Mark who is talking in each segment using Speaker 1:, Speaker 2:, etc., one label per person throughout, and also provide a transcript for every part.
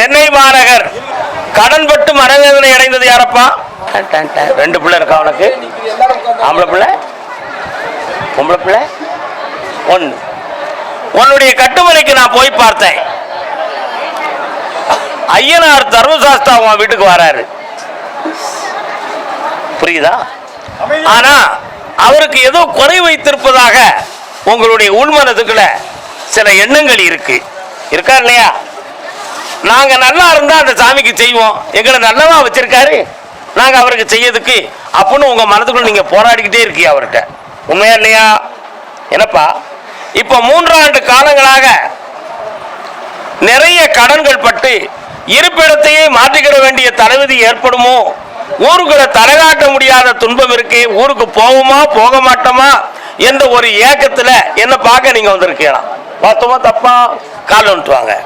Speaker 1: சென்னை மாநகர். கடன்பட்டு மனவேதனை அடைந்தது யாரப்பா? ரெண்டு பிள்ளை இருக்கா உனக்கு ஆம்பளை பிள்ளை? பொம்பளை பிள்ளை? ஒன்று உன்னுடைய கட்டுமனைக்கு நான் போய் பார்த்தேன். ஐயனார் தர்மசாஸ்தா உன் வீட்டுக்கு வராரு. புரியுதா? ஆனா அவருக்கு ஏதோ குறை வைத்திருப்பதாக உங்களுடைய உள்மனதுக்குள்ள சில எண்ணங்கள் இருக்கு. இருக்கா இல்லையா? நாங்க நல்லா இருந்தா அந்த சாமிக்கு செய்வோம். எங்களை நல்லவா வச்சிருக்காரு. நாங்க அவருக்கு செய்யறதுக்கு அப்படின்னு உங்க மனதுக்குள்ள நீங்க போராடிக்கிட்டே இருக்கீங்க அவர்கிட்ட. உண்மையா இல்லையா? என்னப்பா? இப்ப மூன்றாண்டு காலங்களாக நிறைய கடன்கள் பட்டு இருப்பிடத்தையே மாற்றிக்கிட வேண்டிய தலைவிதி ஏற்படுமோ? ஊருக்குள்ள தலைகாட்ட முடியாத துன்பம் இருக்கு. ஊருக்கு போவோமா போக மாட்டோமா என்ற ஒரு ஏக்கத்துல என்ன பார்க்க நீங்க வந்திருக்கீங்களா பார்த்தோமா தப்பா? கால் வந்துட்டு வாங்க.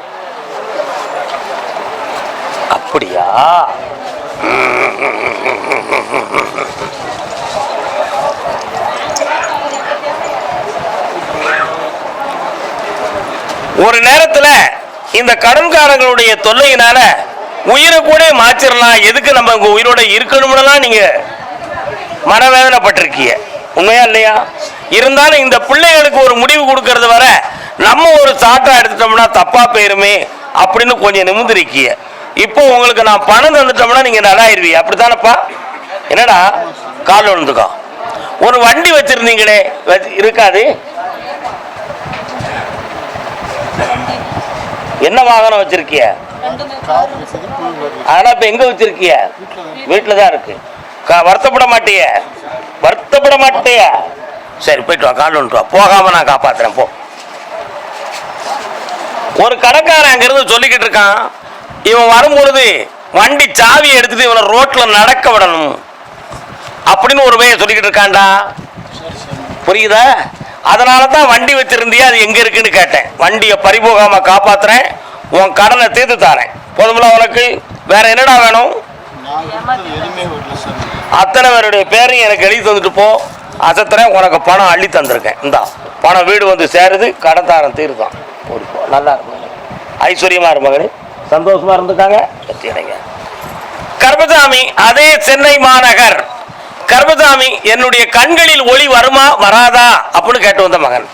Speaker 1: அப்படியா? ஒரு நேரத்துல இந்த கடன்காரங்களுடைய தொல்லையினால உயிரை கூட மாச்சிடலாம் எதுக்கு நம்ம உங்க உயிரோட இருக்கணும்னுலாம் நீங்க மனவேதனைப்பட்டிருக்கீங்க. உண்மையா இல்லையா? இருந்தாலும் இந்த பிள்ளைகளுக்கு ஒரு முடிவு கொடுக்கறது வர நம்ம ஒரு சாட்டா எடுத்துட்டோம்னா தப்பா போயிருமே அப்படின்னு கொஞ்சம் நிமிந்திருக்கீங்க இப்போ உங்களுக்கு நான் பணம் தந்துட்டோம்னா நீங்க நல்லா நல்லாயிருவீங்க அப்படித்தானப்பா? என்னடா? கால் விழுந்துக்கோ. ஒரு வண்டி வச்சிருந்தீங்களே. இருக்காது. என்ன வாகனம் வச்சிருக்கிய? அதெல்லாம் இப்ப எங்க வச்சிருக்கிய? வீட்டுல தான் இருக்கு வருத்தப்பட மாட்டிய. வருத்தப்பட மாட்டிய. சரி போயிட்டு வா கால் வந்துட்டு வா. போகாம நான் காப்பாத்துறேன் போ. ஒரு கடைக்காரன் அங்கிருந்து சொல்லிக்கிட்டு இருக்கான். இவன் வரும்பொழுது வண்டி சாவி எடுத்துட்டு இவனை ரோட்டில் நடக்க விடணும் அப்படின்னு ஒரு பையன் சொல்லிக்கிட்டு இருக்கான்டா. புரியுதா? அதனால தான் வண்டி வச்சிருந்தியா அது எங்கே இருக்குன்னு கேட்டேன். வண்டியை பறிபோகாமல் காப்பாற்றுறேன் உன் கடனை தீர்த்து தாரேன். போதுமில்ல உனக்கு? வேற என்னடா வேணும்? அத்தனை பேருடைய பேரையும் எனக்கு எழுதி தந்துட்டு போ. அசத்துறேன் உனக்கு பணம் அள்ளி தந்திருக்கேன். இந்தா பணம் வீடு வந்து சேருது கடத்தாரன் தீருதான் ஓடிப்போ நல்லா இருக்கும் ஐஸ்வர்யமாக இரு சந்தோஷமா இருந்துட்டாங்க கர்பசாமி அதே சென்னை மாநகர். கர்பசாமி என்னுடைய கண்களில் ஒளி வருமா வராதா அப்படின்னு கேட்டு வந்த மகன்.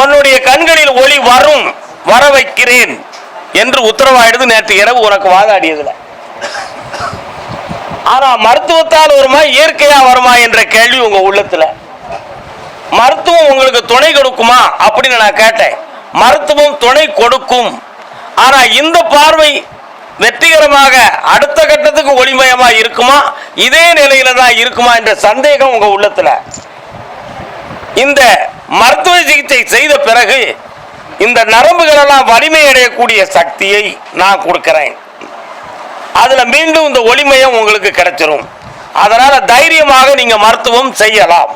Speaker 1: உன்னுடைய கண்களில் ஒளி வரும் வர வைக்கிறேன் என்று உத்தரவாயிடுது. நேற்று இரவு உனக்கு வாதாடியதுல. ஆனா மருத்துவத்தால் வருமா இயற்கையா வருமா என்ற கேள்வி உங்க உள்ளத்துல. மருத்துவம் உங்களுக்கு துணை கொடுக்குமா அப்படின்னு நான் கேட்டேன். மருத்துவம் துணை கொடுக்கும். ஆனா இந்த பார்வை வெற்றிகரமாக அடுத்த கட்டத்துக்கு ஒளிமயமா இருக்குமா? இதே நிலையில தான் இருக்குமா என்ற சந்தேகம் உங்க உள்ளத்துல. இந்த மருத்துவ சிகிச்சை செய்த பிறகு இந்த நரம்புகள் எல்லாம் வலிமை அடையக்கூடிய சக்தியை நான் கொடுக்கிறேன். அதுல மீண்டும் இந்த ஒளிமயம் உங்களுக்கு கிடைச்சிரும். அதனால தைரியமாக நீங்க மருத்துவம் செய்யலாம்.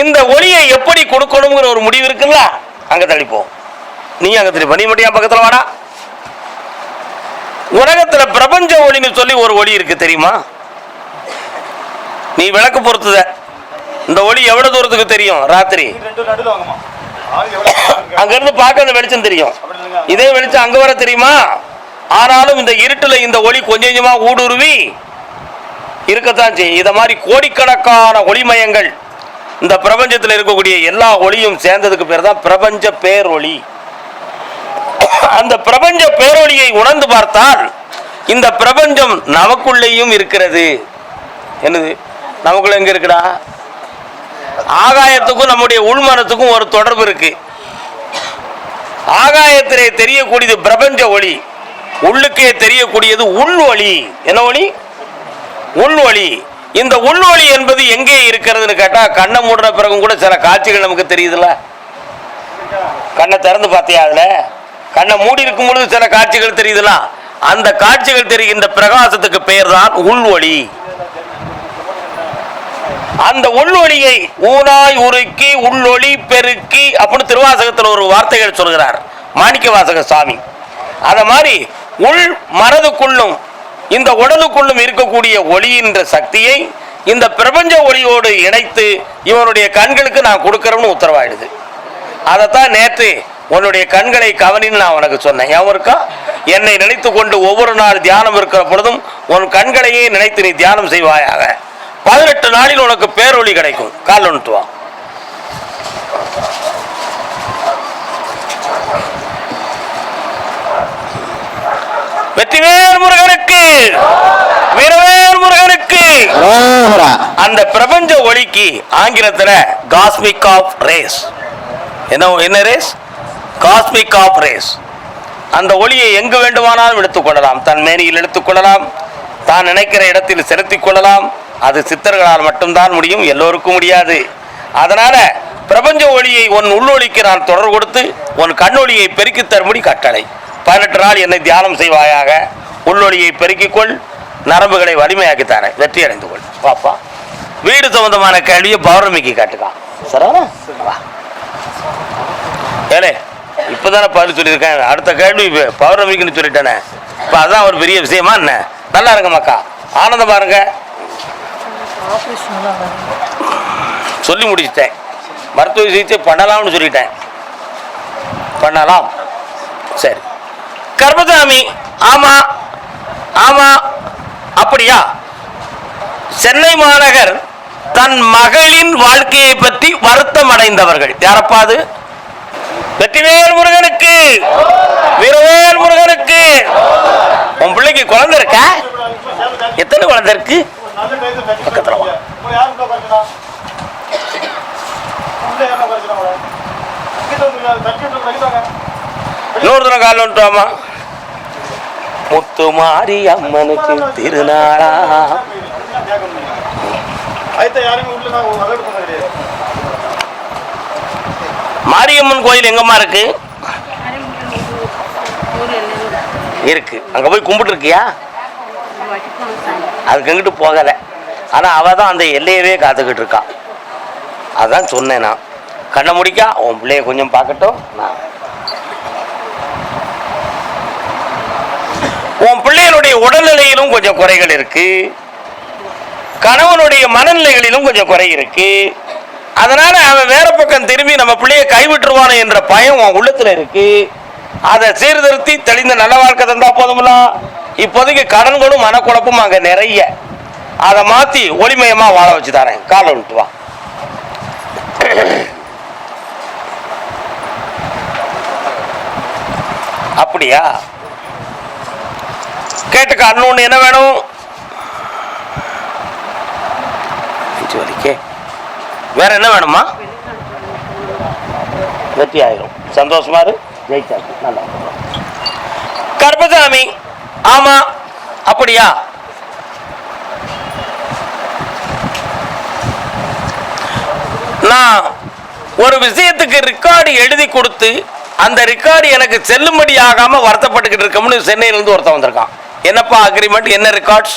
Speaker 1: இந்த ஒளியை எப்படி கொடுக்கணுங்கிற ஒரு முடிவு இருக்குல்ல அங்க தள்ளிப்போம் நீ அங்க தள்ளி நீ மட்டும் பக்கத்துல வாடா. உலகத்துல பிரபஞ்ச ஒளின்னு சொல்லி ஒரு ஒளி இருக்கு தெரியுமா? நீ விளக்கு பொறுத்துத. இந்த ஒளி எவ்வளவு தூரத்துக்கு தெரியும்? ராத்திரி. அங்க இருந்து பார்க்க அந்த வெளிச்சம் தெரியும். இதே வெளிச்சம் அங்க வர தெரியுமா? ஆனாலும் இந்த இருட்டுல இந்த ஒளி கொஞ்சம் கொஞ்சமா ஊடுருவி இருக்கத்தான் செய்யும். இத மாதிரி கோடிக்கணக்கான ஒளிமயங்கள் இந்த பிரபஞ்சத்தில் இருக்கக்கூடிய எல்லா ஒளியும் சேர்ந்ததுக்கு பேர் தான் பிரபஞ்ச பேரொளி. அந்த பிரபஞ்ச பேரொளியை உணர்ந்து பார்த்தால் இந்த பிரபஞ்சம் நமக்குள்ளேயும் இருக்கிறது. என்னது? நமக்குள்ள எங்க இருக்குடா? ஆகாயத்துக்கும் நம்முடைய உள்மனத்துக்கும் ஒரு தொடர்பு இருக்கு. ஆகாயத்திலே தெரியக்கூடியது பிரபஞ்ச ஒளி உள்ளுக்கே தெரியக்கூடியது உள் ஒளி. என்ன ஒளி? உள் ஒளி. இந்த உள் ஒளி என்பது எங்கே இருக்கிறதுன்னு கேட்டால் கண்ணை மூடின பிறகும் கூட சில காட்சிகள் நமக்கு தெரியுதுல்ல? கண்ணை திறந்து பார்த்தியா அதில்? கண்ணை மூடி இருக்கும் பொழுது சில காட்சிகள் தெரியுதுல அந்த காட்சிகள் தெரிகின்ற பிரகாசத்துக்கு பெயர் தான் உள்வழி. அந்த உள்வொலியை ஊனாய் உருக்கி உள்ளொளி பெருக்கி அப்படின்னு திருவாசகத்தில் ஒரு வார்த்தைகள் சொல்கிறார். மாணிக்க வாசக சாமி. அதை மாதிரி உள் மனதுக்குள்ளும் இந்த உடலுக்குள்ளும் இருக்கக்கூடிய ஒளியின்ற சக்தியை இந்த பிரபஞ்ச ஒளியோடு இணைத்து இவனுடைய கண்களுக்கு நான் கொடுக்கறேன்னு உத்தரவாயிடுது. அதைத்தான் நேற்று உன்னுடைய கண்களை கவனின்னு நான் உனக்கு சொன்னேன். ஞாபகம் இருக்கா? என்னை நினைத்து கொண்டு ஒவ்வொரு நாள் தியானம் இருக்கிற பொழுதும் உன் கண்களையே நினைத்து நீ தியானம் செய்வாயாக. பதினெட்டு நாளில் உனக்கு பேரொளி கிடைக்கும். கால் ஒன்றுவான் வெற்றிவேல் முருகனுக்கு வீரவேல் முருகனுக்கு. அந்த பிரபஞ்ச ஒளிக்கு ஆங்கிலத்துல காஸ்மிக் ஆஃப் ரேஸ் என்ன என்ன ரேஸ் காஸ்மிக் ஆஃப் ரேஸ் அந்த ஒளியை எங்கு வேண்டுமானாலும் எடுத்துக்கொள்ளலாம் தன் மேனியில் எடுத்துக்கொள்ளலாம் தான் நினைக்கிற இடத்தில் செலுத்திக் கொள்ளலாம். அது சித்தர்களால் மட்டும்தான் முடியும் எல்லோருக்கும் முடியாது. அதனால பிரபஞ்ச ஒளியை உன் உள்ளொளிக்கு நான் தொடர்பு கொடுத்து உன் கண்ணொளியை பெருக்கித் தரும்படி கட்டளை. பதினெட்டு நாள் என்னை தியானம் செய்வாயாக. உள்ளொளியை பெருக்கிக்கொள் நரம்புகளை வலிமையாக்கி தரேன் வெற்றி அடைந்து கொள். பாப்பா வீடு சம்பந்தமான கேள்வியை பௌர்ணமிக்கு காட்டுக்கான் சரவணா ஏனே இப்போ தானே பதில் சொல்லியிருக்கேன். அடுத்த கேள்வி பௌர்ணமிக்குன்னு சொல்லிட்டேனே. இப்போ அதுதான் ஒரு பெரிய விஷயமா என்ன? நல்லா இருங்க மக்கா. ஆனந்தம் பாருங்க சொல்லி முடிச்சிட்டேன். மருத்துவ சிகிச்சை பண்ணலாம்னு சொல்லிட்டேன். பண்ணலாம். சரி. கர்மதாமி ஆமா ஆமா அப்படியா? சென்னை மாநகர் தன் மகளின் வாழ்க்கையை பற்றி வருத்தம் அடைந்தவர்கள் யாரப்பாது வெற்றிவேல் முருகனுக்கு. வீரவேல் முருகனுக்கு. உன் பிள்ளைக்கு குழந்தை இருக்கா? எத்தனை குழந்தை இருக்கு? பக்கத்துல வா. இன்னொரு தடவை காலில் வந்துட்டோமா முத்துமாரி அம்மனுக்கு திருநாளா மாரியம்மன் கோயில் எங்கம்மா இருக்கு? இருக்கு. அங்க போய் கும்பிட்டு இருக்கியா அதுக்கு எங்கிட்டு போகல. ஆனா அவ தான் அந்த எல்லையவே காத்துக்கிட்டு இருக்கா. அதான் சொன்னேன் நான். கண்ணை முடிக்கா உன் பிள்ளைய கொஞ்சம் பார்க்கட்டும். நான் உடல்நிலையிலும் கொஞ்சம் குறைகள் இருக்கு. கணவனுடைய மனநிலைகளிலும் கொஞ்சம் குறை இருக்கு. அதனால அவன் வேற பக்கம் திரும்பி நம்ம பிள்ளைய கைவிட்டுருவானு என்ற பயம் உன் உள்ளத்துல இருக்கு. அதை சீர்திருத்தி தெளிந்த நல்ல வாழ்க்கை தந்தா போதும்ல. இப்போதைக்கு கடன்களும் மனக்குழப்பும் அங்க நிறைய. அதை மாத்தி ஒளிமயமா வாழ வச்சு தரேன். காலை விட்டு வா. அப்படியா? கேட்டுக்க அண்ணன் என்ன வேணும்? வேற என்ன வேணுமா வெற்றி ஆயிரும். சந்தோஷமா இரு. ஜெயிச்சாச்சு நல்லா கருப்பசாமி. ஆமா. அப்படியா? நான் ஒரு விஷயத்துக்கு ரெக்கார்டு எழுதி கொடுத்து அந்த ரெக்கார்டு எனக்கு செல்லும்படி ஆகாம வருத்தப்பட்டுக்கிட்டு இருக்கோம்னு சென்னையில இருந்து ஒருத்தன் வந்திருக்கான். என்னப்பா அக்ரிமெண்ட் என்ன ரெக்கார்ட்ஸ்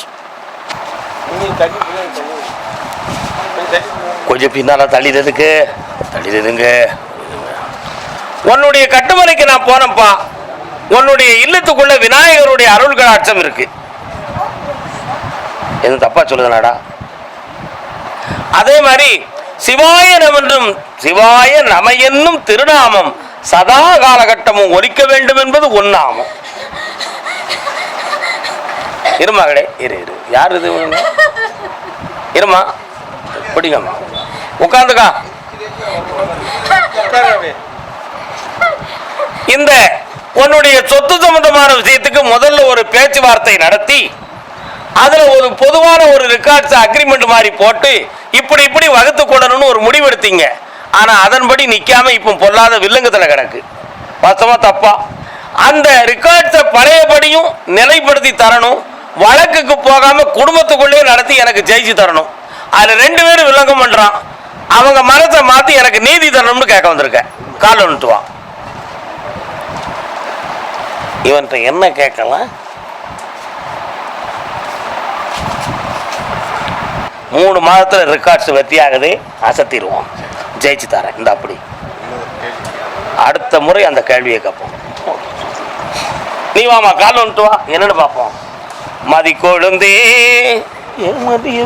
Speaker 1: கொஞ்சம் பின்னால தள்ளிடுறதுக்கு தள்ளிடுதுங்க உன்னுடைய கட்டுமனைக்கு நான் போனப்பா உன்னுடைய இல்லத்துக்குள்ள விநாயகருடைய அருள் கடாட்சம் இருக்கு. எதுவும் தப்பா சொல்லுதுனாடா அதே மாதிரி சிவாய நமன்றும் சிவாய நம என்னும் திருநாமம் சதா காலகட்டமும் ஒலிக்க வேண்டும் என்பது ஒன்னாமம் இருமா கடை இரு இரு. யார் இது? இருமா? பிடிங்கம்மா உட்காந்துக்கா இந்த உன்னுடைய சொத்து சம்பந்தமான விஷயத்துக்கு முதல்ல ஒரு பேச்சுவார்த்தை நடத்தி அதுல ஒரு பொதுவான ஒரு ரெக்கார்ட்ஸ் அக்ரிமெண்ட் மாதிரி போட்டு இப்படி இப்படி வகுத்து கொள்ளணும்னு ஒரு முடிவெடுத்தீங்க. ஆனா அதன்படி நிக்காம இப்போ பொல்லாத வில்லங்கத்துல கிடக்கு. வாஸ்தவா தப்பா? அந்த ரெக்கார்ட்ஸை பழையபடியும் நிலைப்படுத்தி தரணும். வழக்குக்கு போகாம குடும்பத்துக்குள்ளே நடத்தி எனக்கு ஜெயிச்சு தரணும். அதில் ரெண்டு பேரும் வில்லங்கம் பண்றான். அவங்க மனத்தை மாத்தி எனக்கு நீதி தரணும்னு கேட்க வந்திருக்கேன் கால் வந்துட்டு வா. இவன்கிட்ட என்ன கேட்கலாம்? மூணு மாதத்துல ரெக்கார்ட்ஸ் வெற்றியாகுது அசத்திடுவோம். ஜெயிச்சு தரேன். இந்த அப்படி. அடுத்த முறை அந்த கேள்வியை கேட்போம். நீ வாமா கால் வந்துட்டு வா. என்னன்னு பார்ப்போம். மதி கொழுந்தே. மதிய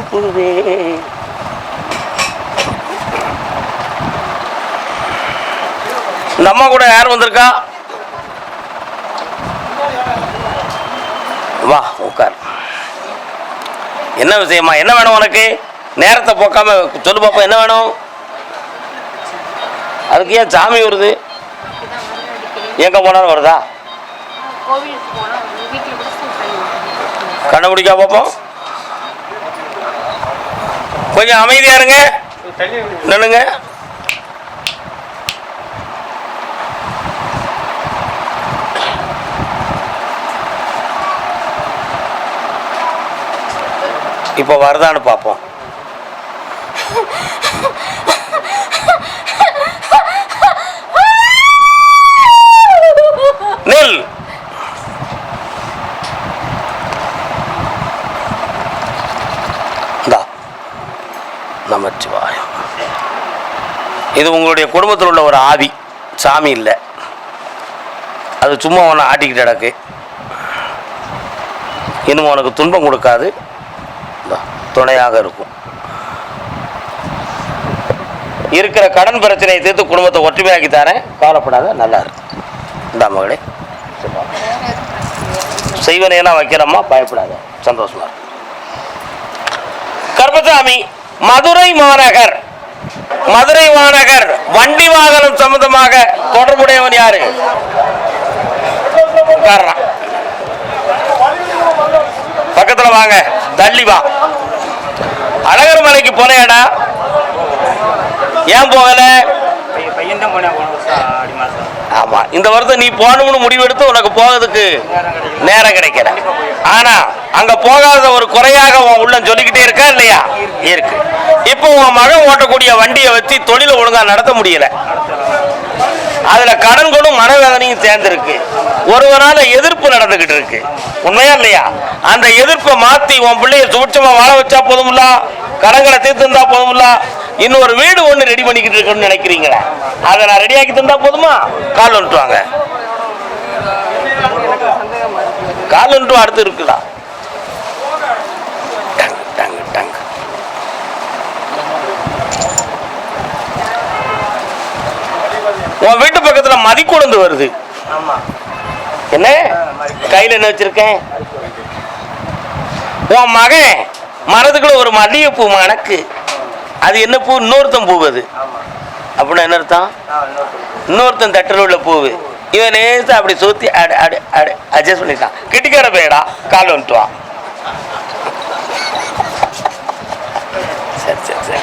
Speaker 1: இந்த அம்மா கூட யார் வந்திருக்கா? வா உட்கார். என்ன விஷயமா? என்ன வேணும் உனக்கு? நேரத்தை போக்காம சொல்லு பாப்பா என்ன வேணும்? அதுக்கு ஏன் சாமி வருது? எங்க போனாலும் வருதா
Speaker 2: கோவிலுக்கு போனால் வீட்டில் கூட சூப்பர்
Speaker 1: கண்டுபிடிக்கா பார்ப்போம் கொஞ்சம் அமைதியா இருங்க. நின்னுங்க இப்போ வருதான்னு பார்ப்போம் நில் இந்தா நமச்சிவாயம். இது உங்களுடைய குடும்பத்தில் உள்ள ஒரு ஆவி. சாமி இல்லை. அது சும்மா உன்னை ஆட்டிக்கிட்டு கிடக்கு. இன்னும் உனக்கு துன்பம் கொடுக்காது. துணையாக இருக்கும். இருக்கிற கடன் பிரச்சனையை தீர்த்து குடும்பத்தை ஒற்றுமையாக்கி தரேன். கவலைப்படாத நல்லா இருக்கும் இந்த மகளே. செய்வனையெல்லாம் வைக்கிறம்மா பயப்படாத. சந்தோஷமா இருக்கும் கர்பசாமி மதுரை மாநகர். மதுரை மாநகர். வண்டி வாகனம் சம்பந்தமாக தொடர்புடையவன் யாரு? உட்கார்றான். பக்கத்துல வாங்க. தள்ளி வா. அழகர் மலைக்கு போனேடா ஏன் போகல?
Speaker 3: பையன் தான் போனேன் போன வருஷம் ஆடி மாதம்
Speaker 1: ஆமா இந்த வருஷம் நீ போகணும்னு முடிவெடுத்து உனக்கு போகிறதுக்கு நேரம் கிடைக்கல. ஆனா அங்க போகாத ஒரு குறையாக உன் உள்ளம் சொல்லிக்கிட்டே இருக்கா இல்லையா? இருக்கு. இப்போ உன் மகன் ஓட்டக்கூடிய வண்டியை வச்சு தொழிலை ஒழுங்கா நடத்த முடியல. அதுல கடன் கொடும் மனவேதனையும் சேர்ந்திருக்கு. ஒருவரால எதிர்ப்பு நடந்துகிட்டு இருக்கு. உண்மையா இல்லையா? அந்த எதிர்ப்பை மாத்தி உன் பிள்ளைய சுபிட்சமா வாழ வச்சா போதும்ல கடன்களை தீர்த்து இருந்தா போதும்ல இன்னொரு வீடு ஒண்ணு ரெடி பண்ணிக்கிட்டு இருக்குன்னு நினைக்கிறீங்களே? அதை நான் ரெடி ஆக்கி தந்தா போதுமா? கால் வந்துட்டு வாங்க கால் வந்துட்டு அடுத்து டங்கு. உன் வீட்டு பக்கத்துல மதிக்குழந்து வருது. என்ன? கையில என்ன வச்சிருக்கேன்? உன் மகன் மரத்துக்குள்ள ஒரு மல்லிகைப்பூ மணக்கு அது என்ன பூ? இன்னொருத்தன் பூ அது. அப்படின்னா என்ன அர்த்தம்? இன்னொருத்தன் தட்டில் உள்ள பூவு. இவன் நேசா அப்படி சுத்தி அடு அடு அடு அட்ஜஸ்ட் பண்ணிட்டான். கிட்டிக்கார பேடா கால் வந்துட்டு வா. சரி சரி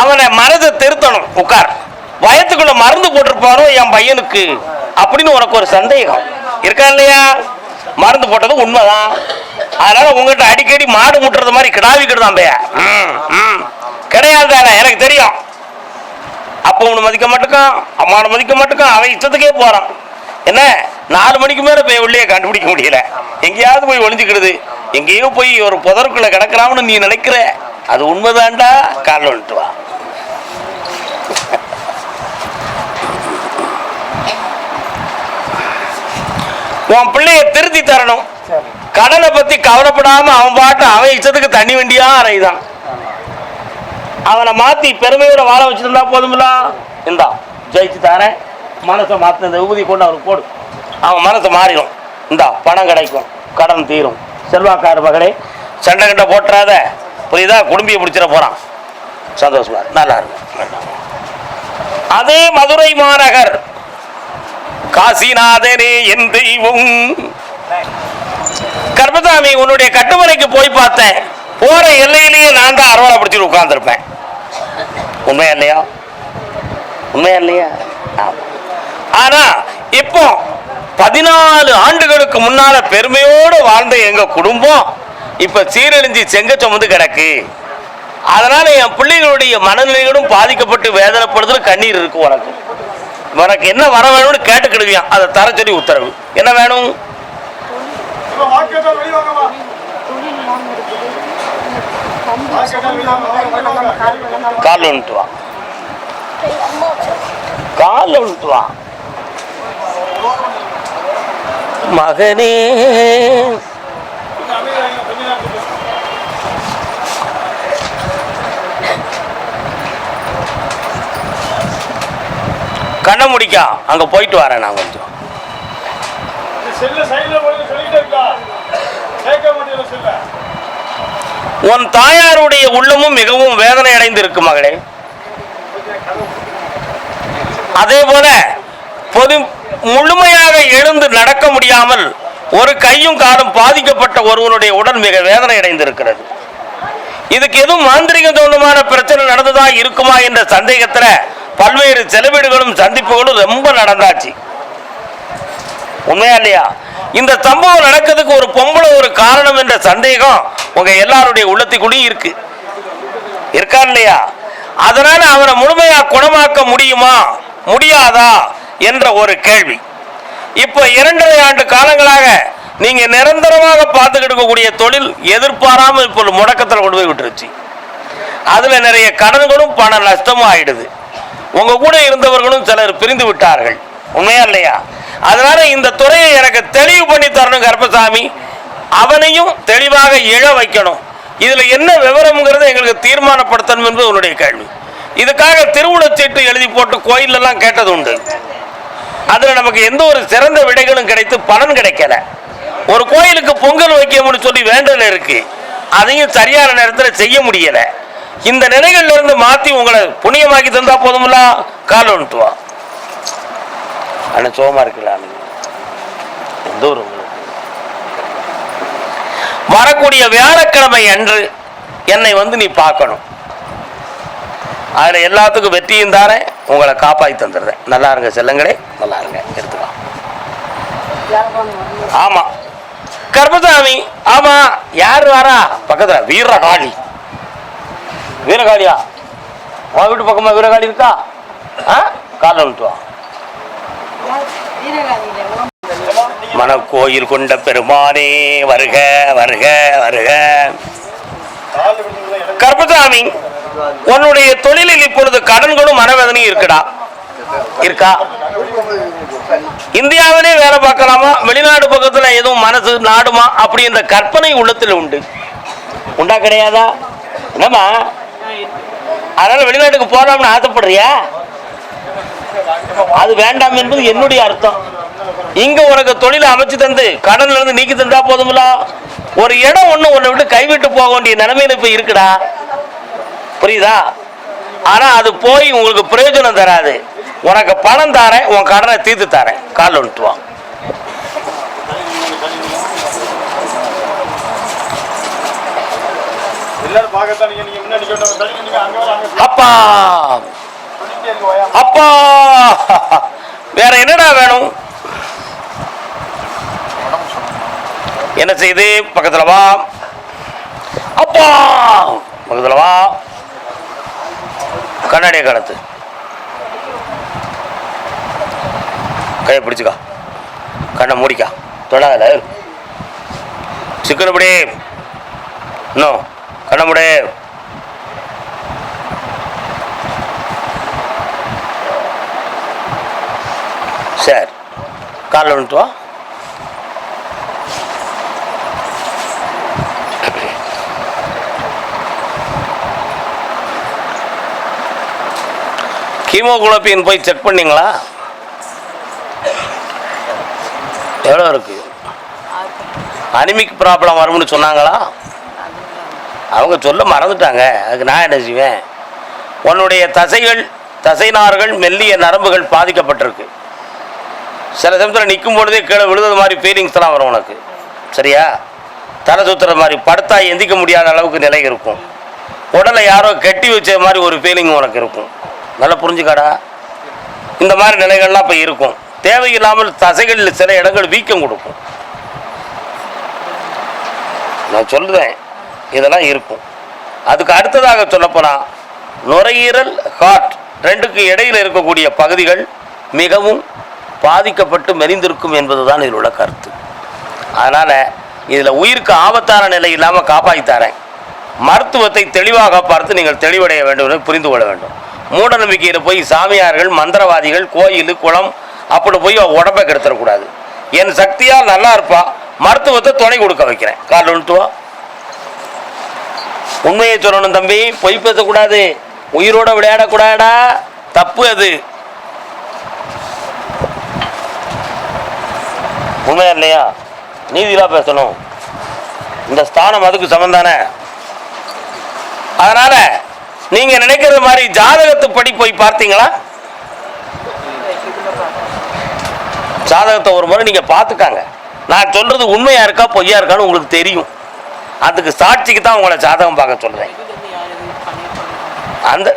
Speaker 1: அவனை மனதை திருத்தணும். உட்கார். வயத்துக்குள்ள மருந்து போட்டிருப்பாரோ என் பையனுக்கு? அப்படின்னு உனக்கு ஒரு சந்தேகம். இருக்கா இல்லையா? மருந்து போட்டது உண்மைதான். அதனால உங்ககிட்ட அடிக்கடி மாடு முட்டுறது மாதிரி கிடாவிக்கிட்டு தான் ம், ம். கிடையாது தானே எனக்கு தெரியும். அப்போ உன்னை மதிக்க மாட்டேக்கான் அம்மாவை மதிக்க மாட்டேக்கான் அவன் இஷ்டத்துக்கே போறான். என்ன? நாலு மணிக்கு மேல போய் உள்ளே கண்டுபிடிக்க முடியல. எங்கேயாவது போய் ஒளிஞ்சுக்கிடுது. எங்கேயோ போய் ஒரு புதருக்குள்ள கிடக்கலாம்னு நீ நினைக்கிற. அது உண்மைதான்டா? காலில் வந்துட்டு வா. உன் பிள்ளைய திருத்தி தரணும். கடனை பத்தி கவலைப்படாம அவன் பாட்டு அவன் இஷ்டத்துக்கு தண்ணி வண்டியா அறைதான். அவனை மாத்தி பெருமையோட வாழ வச்சிருந்தா போதுமில்ல இந்தா ஜெயிச்சு தானே மனசை மாத்தின இந்த ஊதி கொண்டு அவனுக்கு போடு. அவன் மனசை மாறிடும். இந்தா பணம் கிடைக்கும். கடன் தீரும். செல்வாக்கார மகளே சண்டை கண்டை போட்டுறாத. புரியுதா? குடும்பியை பிடிச்சிட போறான். சந்தோஷமா நல்லா இருக்கும் அதே மதுரை மாநகர். காசிநாதனே என் தெய்வம். கர்மசாமி உன்னுடைய கட்டுமனைக்கு போய் பார்த்தேன் போற எல்லையிலேயே நான் தான் அறுவலை உட்கார்ந்துருப்பேன். உண்மையா இல்லையா? உண்மையா இல்லையா? ஆனா இப்போ பதினாலு ஆண்டுகளுக்கு முன்னால பெருமையோடு வாழ்ந்த எங்க குடும்பம் இப்ப சீரழிஞ்சு செங்க சுமந்து கிடக்கு. அதனால என் பிள்ளைகளுடைய மனநிலைகளும் பாதிக்கப்பட்டு வேதனைப்படுறதுல கண்ணீர் இருக்கு உனக்கு. உனக்கு என்ன வர வேணும்னு கேட்டுக்கிடுவியான் அதை தர சொல்லி உத்தரவு. என்ன வேணும்?
Speaker 4: காலில்
Speaker 2: கால்
Speaker 1: காலில் விழுந்துட்டுவான் மகனே. கண்ண முடிக்கா. அங்க போயிட்டு வரேன் நான் கொஞ்சம். உன் தாயாருடைய உள்ளமும் மிகவும் வேதனை அடைந்து இருக்கு மகளே. அதே போல பொது முழுமையாக எழுந்து நடக்க முடியாமல் ஒரு கையும் காலும் பாதிக்கப்பட்ட ஒருவனுடைய உடல் மிக வேதனை அடைந்திருக்கிறது. இதுக்கு எதுவும் மாந்திரிக தோண்டமான பிரச்சனை நடந்ததா இருக்குமா என்ற சந்தேகத்துல பல்வேறு செலவீடுகளும் சந்திப்புகளும் ரொம்ப நடந்தாச்சு. உண்மையா இல்லையா? இந்த சம்பவம் நடக்கிறதுக்கு ஒரு பொம்பளை ஒரு காரணம் என்ற சந்தேகம் உங்க எல்லாருடைய உள்ளத்துக்குள்ளேயும் இருக்கு. இருக்கா இல்லையா? அதனால அவரை முழுமையா குணமாக்க முடியுமா? முடியாதா? என்ற ஒரு கேள்வி. இப்போ இரண்டரை ஆண்டு காலங்களாக நீங்க நிரந்தரமாக பார்த்துக்கிட்டு இருக்கக்கூடிய தொழில் எதிர்பாராமல் இப்போ முடக்கத்தில் கொண்டு போய் விட்டுருச்சு. அதுல நிறைய கடன்களும் பண நஷ்டமும் ஆயிடுது. உங்க கூட இருந்தவர்களும் சிலர் பிரிந்து விட்டார்கள். உண்மையா இல்லையா? அதனால இந்த துறையை எனக்கு தெளிவு பண்ணி தரணும் கருப்பசாமி. அவனையும் தெளிவாக இழ வைக்கணும். இதுல என்ன விவரம்ங்கிறத எங்களுக்கு தீர்மானப்படுத்தணும் என்பது உன்னுடைய கேள்வி. இதுக்காக திருவுளச்சீட்டு எழுதி போட்டு கோயிலெல்லாம் கேட்டது உண்டு. அதில் நமக்கு எந்த ஒரு சிறந்த விடைகளும் கிடைத்து பலன் கிடைக்கல. ஒரு கோயிலுக்கு பொங்கல் வைக்கணும்னு சொல்லி வேண்டல் இருக்கு. அதையும் சரியான நேரத்தில் செய்ய முடியலை. இந்த நிலைகள்ல இருந்து மாற்றி உங்களை புண்ணியமாக்கி தந்தா போதுமில்ல கால் வந்துட்டு ஆனால் சோமா இருக்கலாம் எந்த ஒரு வரக்கூடிய வியாழக்கிழமை அன்று என்னை வந்து நீ பார்க்கணும். அதில் எல்லாத்துக்கும் வெற்றியும் தாரேன் உங்களை காப்பாற்றி தந்துடுறேன். நல்லா இருங்க செல்லங்களே நல்லா இருங்க எடுத்துக்கலாம் ஆமாம் கர்மசாமி ஆமா யார் வாரா? பக்கத்துல வீரகாளி. வீரகாளியா? உன் வீட்டு பக்கமா வீரகாளி இருக்கா? ஆ? காலைல விட்டு வா. மனக்கோயில் கொண்ட பெருமானே வருக வருக வருக.
Speaker 4: கால்
Speaker 1: உன்னுடைய தொழிலில் இப்பொழுது கடன்களும் மனவேதனையும் இருக்குடா. இருக்கா? இந்தியாவிலே வேலை பார்க்கலாமா? வெளிநாடு பக்கத்துல எதுவும் மனசு நாடுமா? அப்படி இந்த கற்பனை உள்ளத்தில் உண்டு. உண்டா கிடையாதா? என்னமா அதனால வெளிநாட்டுக்கு போலாம்னு ஆசைப்படுறியா? அது வேண்டாம் என்பது என்னுடைய அர்த்தம். இங்க உனக்கு தொழிலை அமைச்சு தந்து கடன்ல இருந்து நீக்கி தந்தா போதுமில்ல ஒரு இடம் ஒண்ணு உன்னை விட்டு கைவிட்டு போக வேண்டிய நிலைமையில இப்ப இருக்குடா. புரியுதா? ஆனா அது போய் உங்களுக்கு பிரயோஜனம் தராது. உனக்கு பணம் தாரேன் உன் கடனை தீர்த்து தரேன். கால்
Speaker 4: அங்க
Speaker 1: அப்பா! அப்பா! வேற என்னடா வேணும்? என்ன செய்து? பக்கத்துல வா. அப்பா! பக்கத்துல வா. கண்ணாடியை கடத்து. கையை பிடிச்சிக்கா. கண்ணை மூடிக்கா. தொடாத சிக்கனப்படி இன்னும். கண்ணை மூடு. சரி காலைல வந்துட்டு வா. ஹீமோகுளோபின் போய் செக் பண்ணீங்களா? எவ்வளோ இருக்கு? அனிமிக் ப்ராப்ளம் வரும்னு சொன்னாங்களா? அவங்க சொல்ல மறந்துட்டாங்க. அதுக்கு நான் என்ன செய்வேன்? உன்னுடைய தசைகள் தசைநார்கள் மெல்லிய நரம்புகள் பாதிக்கப்பட்டிருக்கு. சில சமயத்தில் நிற்கும் பொழுதே கீழே விழுறது மாதிரி ஃபீலிங்ஸ்லாம் வரும் உனக்கு. சரியா? தலை சுற்றுற மாதிரி படுத்தா எந்திக்க முடியாத அளவுக்கு நிலை இருக்கும். உடலை யாரோ கட்டி வச்ச மாதிரி ஒரு ஃபீலிங் உனக்கு இருக்கும். நல்லா புரிஞ்சுக்காடா? இந்த மாதிரி நிலைகள்லாம் இப்போ இருக்கும். தேவையில்லாமல் தசைகளில் சில இடங்கள் வீக்கம் கொடுக்கும். நான் சொல்லுவேன் இதெல்லாம் இருக்கும். அதுக்கு அடுத்ததாக சொல்லப்போனால் நுரையீரல் ஹார்ட் ரெண்டுக்கு இடையில் இருக்கக்கூடிய பகுதிகள் மிகவும் பாதிக்கப்பட்டு மெரிந்திருக்கும் என்பதுதான் இதில் உள்ள கருத்து. அதனால் இதில் உயிருக்கு ஆபத்தான நிலை இல்லாமல் காப்பாற்றித்தாரேன் மருத்துவத்தை தெளிவாக பார்த்து நீங்கள் தெளிவடைய வேண்டும் என்று புரிந்து கொள்ள வேண்டும். மூட நம்பிக்கையில் போய் சாமியார்கள் மந்திரவாதிகள் கோயில் குளம் அப்படி போய் உடம்பை கெடுத்துடக்கூடாது என் சக்தியால் நல்லா இருப்பா மருத்துவத்தை துணை கொடுக்க வைக்கிறேன். கால் விழுட்டு உண்மையை சொல்லணும் தம்பி பொய் பேசக்கூடாது. உயிரோட விளையாடக்கூடாடா தப்பு அது. உண்மையா இல்லையா? நீதிலாம் பேசணும். இந்த ஸ்தானம் அதுக்கு சமந்தானே. அதனால நீங்க நினைக்கிற மாதிரி ஜாதகத்துப்படி போய் பார்த்தீங்களா? ஜாதகத்தை ஒரு முறை நீங்க பார்த்துக்காங்க. நான் சொல்றது உண்மையா இருக்கா பொய்யா இருக்கான்னு உங்களுக்கு தெரியும். அதுக்கு சாட்சிக்கு தான் உங்களை ஜாதகம் பார்க்க சொல்றேன். அந்த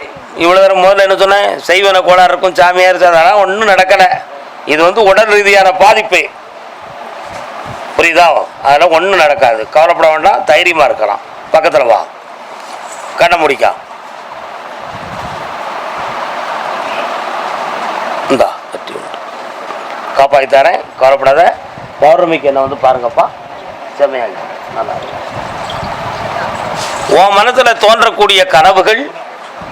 Speaker 1: இவ்வளோ நேரம் முதல்ல என்ன சொன்னேன்? செய்வன கோளாறு இருக்கும் சாமியார் அதெல்லாம் ஒன்றும் நடக்கலை. இது வந்து உடல் ரீதியான பாதிப்பு. புரியுதா? அதெல்லாம் ஒன்றும் நடக்காது. கவலைப்பட வேண்டாம். தைரியமாக இருக்கலாம். பக்கத்தில் வா. கண்ணை முடிக்கா. இந்தா வெற்றி உண்டு. காப்பாற்றி தரேன். கவலைப்படாத. பௌர்ணமிக்கு என்ன வந்து பாருங்கப்பா. செம்மையாக நல்லா உன் மனசுல தோன்றக்கூடிய கனவுகள்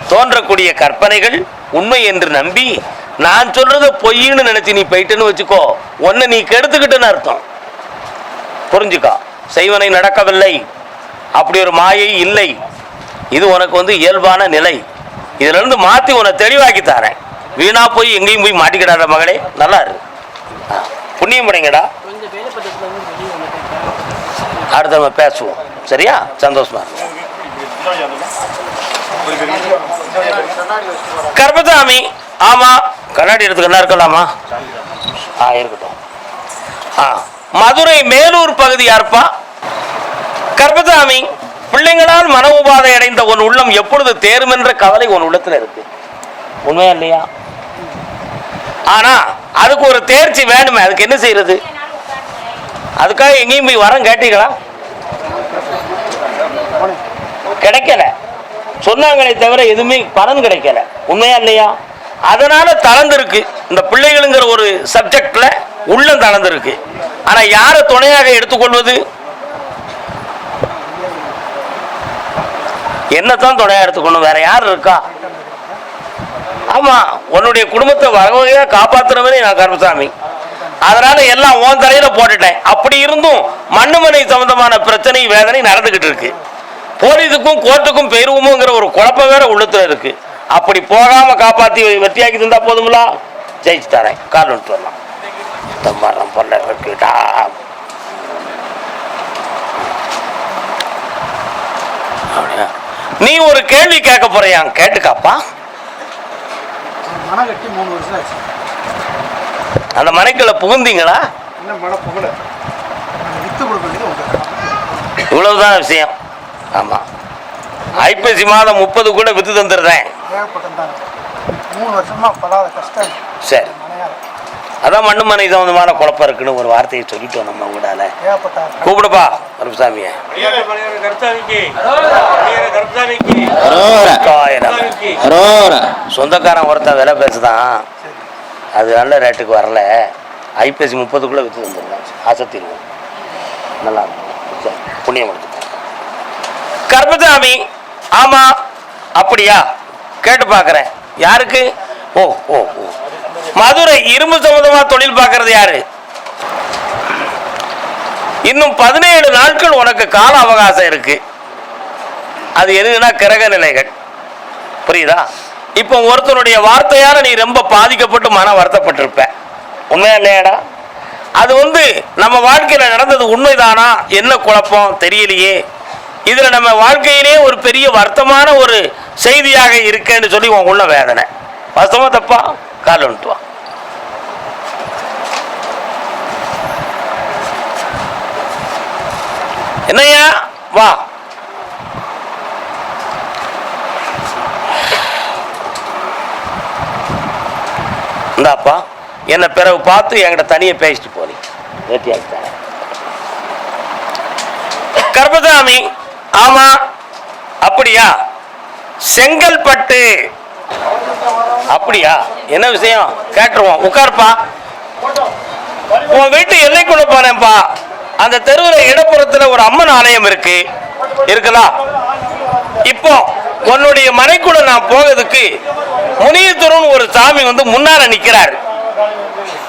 Speaker 1: தோன்றக்கூடிய கற்பனைகள் உண்மை என்று நம்பி நான் சொல்றத பொய்ன்னு நினைச்சு நீ போயிட்டுன்னு வச்சுக்கோ. உன்னை நீ கெடுத்துக்கிட்டேன்னு அர்த்தம். புரிஞ்சுக்கா. செய்வனை நடக்கவில்லை. அப்படி ஒரு மாயை இல்லை. இது உனக்கு வந்து இயல்பான நிலை. இதிலிருந்து மாற்றி உன்னை தெளிவாக்கி தரேன். வீணா போய் எங்கேயும் போய் மாட்டிக்கிடாத மகளே நல்லா இரு. ஆ, புண்ணியம் படைங்கடா அடுத்த நம்ம பேசுவோம். சரியா? சந்தோஷமா கர்பதாமி ஆமா கண்ணாடி எடுத்துக்கணும் இருக்கலாமா? ஆ இருக்கட்டும். ஆ. மதுரை மேலூர் பகுதி யாருப்பா? கர்பசாமி பிள்ளைங்களால் மன உபாதை அடைந்த உன் உள்ளம் எப்பொழுது தேரும் என்ற கவலை உன் உள்ளத்துல இருக்கு. உண்மையா இல்லையா? ஆனா அதுக்கு ஒரு தேர்ச்சி வேணுமே அதுக்கு என்ன செய்யறது அதுக்காக எங்கேயும் போய் வரம் கேட்டீங்களா? கிடைக்கல. சொன்னாங்களே தவிர எதுவுமே பலன் கிடைக்கல. உண்மையா இல்லையா? அதனால தளர்ந்திருக்கு. இந்த பிள்ளைகளுங்கிற ஒரு சப்ஜெக்ட்ல உள்ளம் தளர்ந்திருக்கு. ஆனா யாரை துணையாக எடுத்துக்கொள்வது? என்னத்தான் துணையா எடுத்துக்கணும் வேற யார் இருக்கா? ஆமா உன்னுடைய குடும்பத்தை வகவகையா காப்பாத்துறவனே நான் கருமசாமி அதனால எல்லாம் ஓன் தலையில போட்டுட்டேன். அப்படி இருந்தும் மண்ணுமனை சம்பந்தமான பிரச்சனை வேதனை நடந்துகிட்டு இருக்கு. போலீஸுக்கும் கோர்ட்டுக்கும் பெயருவோங்கிற ஒரு குழப்பம் வேற உள்ளத்துல இருக்கு. அப்படி போகாம காப்பாத்தி வெற்றியாக்கி தந்தா போதுங்களா ஜெயிச்சு தரேன் கால் வந்துட்டு வரலாம். இந்த மரம் இருக்குடா. அப்படியா? நீ ஒரு கேள்வி கேட்க போறியா? கேட்டுக்காப்பா.
Speaker 5: கட்டி மூணு வருஷம் ஆச்சு.
Speaker 1: அந்த மனைக்குள்ள புகுந்தீங்களா?
Speaker 5: என்ன மழை புகழ வித்து கொடுக்க
Speaker 1: இவ்வளவுதான் விஷயம். ஆமா. ஐப்பசி மாதம் முப்பது கூட வித்து தந்துடுறேன்.
Speaker 5: மூணு வருஷமா படாத கஷ்டம்.
Speaker 1: சரி. அதான் மண்ணு மனை சம்பந்தமான குழப்பம் இருக்குன்னு ஒரு வார்த்தையை சொல்லிட்டோம் நம்ம
Speaker 5: ஏகப்பட்ட
Speaker 1: கூப்பிடுப்பா கருப்பசாமிய சொந்தக்காரன் ஒருத்தன் விலை பேசுதான். அது நல்ல ரேட்டுக்கு வரல. ஐப்பசி முப்பதுக்குள்ள வித்து தந்துடுறேன். ஆசத்திடுவோம் நல்லா இருக்கும். புண்ணியம் எடுத்துக்கோ கர்மசாமி ஆமா அப்படியா? கேட்டு பார்க்கறேன். யாருக்கு? ஓ ஓ ஓ. மதுரை இரும்பு சம்பந்தமா தொழில் பார்க்கறது யாரு? இன்னும் பதினேழு நாட்கள் உனக்கு கால அவகாசம் இருக்கு. அது எதுனா கிரக நிலைகள். புரியுதா? இப்போ ஒருத்தனுடைய வார்த்தையால நீ ரொம்ப பாதிக்கப்பட்டு மன வருத்தப்பட்டிருப்ப. உண்மையா இல்லையாடா? அது வந்து நம்ம வாழ்க்கையில நடந்தது உண்மைதானா? என்ன குழப்பம்? தெரியலையே. இதுல நம்ம வாழ்க்கையிலே ஒரு பெரிய வருத்தமான ஒரு செய்தியாக இருக்கேன்னு சொல்லி உன் உள்ள வேதனை. வாஸ்தவமா தப்பா? கால் வந்துட்டு வா. என்னய்யா? வா. இந்தாப்பா என்னை பிறகு பார்த்து என்கிட்ட தனியை பேசிட்டு போனி வேட்டியாக்கிட்டாங்க கர்பதாமி ஆமா அப்படியா? செங்கல்பட்டு அப்படியா? என்ன விஷயம்? கேட்டுருவோம். உட்காருப்பா. உன் வீட்டு எல்லைக்குள்ள போனேன்ப்பா. அந்த தெருவில் இடப்புறத்துல ஒரு அம்மன் ஆலயம் இருக்கு. இருக்குதா? இப்போ உன்னுடைய மனைக்குள்ள நான் போகிறதுக்கு முனியத்துறன் ஒரு சாமி வந்து முன்னால நிற்கிறார்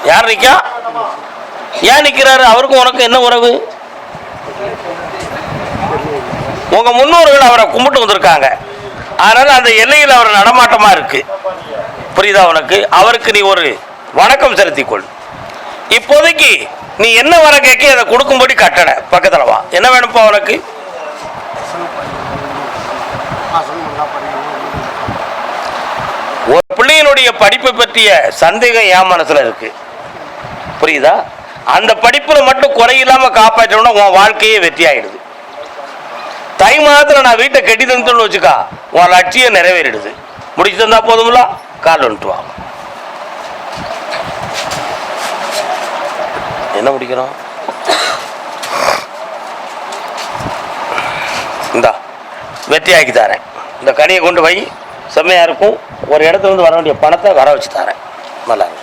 Speaker 1: யார் நிற்கா ஏன் நிற்கிறாரு அவருக்கும் உனக்கும் என்ன உறவு? உங்க முன்னோர்கள் அவரை கும்பிட்டு வந்திருக்காங்க. அதனால அந்த எல்லையில் அவர் நடமாட்டமாக இருக்கு. புரியுதா உனக்கு? அவருக்கு நீ ஒரு வணக்கம் செலுத்திக்கொள். இப்போதைக்கு நீ என்ன வர கேட்க அதை கொடுக்கும்படி கட்டணை பக்கத்தில் வா. என்ன வேணும்ப்பா உனக்கு? ஒரு பிள்ளையினுடைய படிப்பை பற்றிய சந்தேகம் என் மனசில் இருக்கு. புரியுதா? அந்த படிப்பில் மட்டும் குறையில்லாமல் காப்பாற்றணும்னா உன் வாழ்க்கையே வெற்றி ஆயிடுது தை மாதத்தில் நான் வீட்டை கட்டி தந்துட்டேன்னு வச்சுக்கா உன் லட்சியம் நிறைவேறிடுது. முடிச்சு தந்தா போதும்ல? கால் வந்துட்டு வா என்ன முடிக்கணும் இந்தா வெற்றியாக்கி தரேன். இந்த கனியை கொண்டு போய் செம்மையாக இருக்கும். ஒரு இடத்துல இருந்து வர வேண்டிய பணத்தை வர வச்சு தரேன். நல்லா இருக்கும்